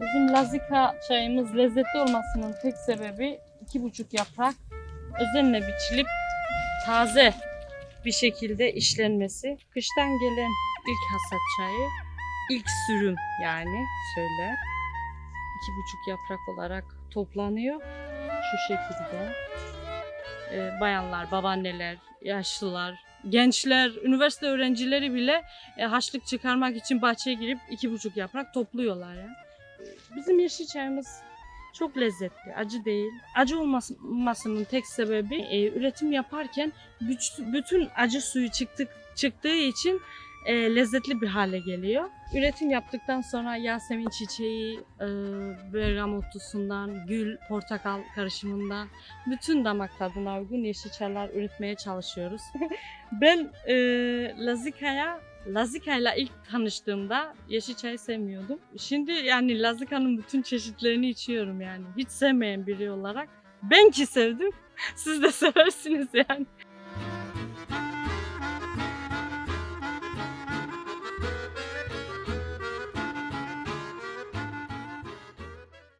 Bizim lazika çayımız lezzetli olmasının tek sebebi iki buçuk yaprak özenle biçilip taze bir şekilde işlenmesi. Kıştan gelen ilk hasat çayı, ilk sürüm yani şöyle iki buçuk yaprak olarak toplanıyor. Şu şekilde. Ee, bayanlar, babaanneler, yaşlılar, gençler, üniversite öğrencileri bile e, haşlık çıkarmak için bahçeye girip iki buçuk yaprak topluyorlar ya. Bizim yeşil çayımız çok lezzetli, acı değil. Acı olmasının tek sebebi e, üretim yaparken büt- bütün acı suyu çıktık, çıktığı için e, lezzetli bir hale geliyor. Üretim yaptıktan sonra yasemin çiçeği, e, bergamotlusundan, gül, portakal karışımından bütün damak tadına uygun yeşil çaylar üretmeye çalışıyoruz. ben e, Lazika'ya Lazika'yla ilk tanıştığımda yeşil çayı sevmiyordum. Şimdi yani Lazika'nın bütün çeşitlerini içiyorum yani. Hiç sevmeyen biri olarak. Ben ki sevdim. Siz de seversiniz yani.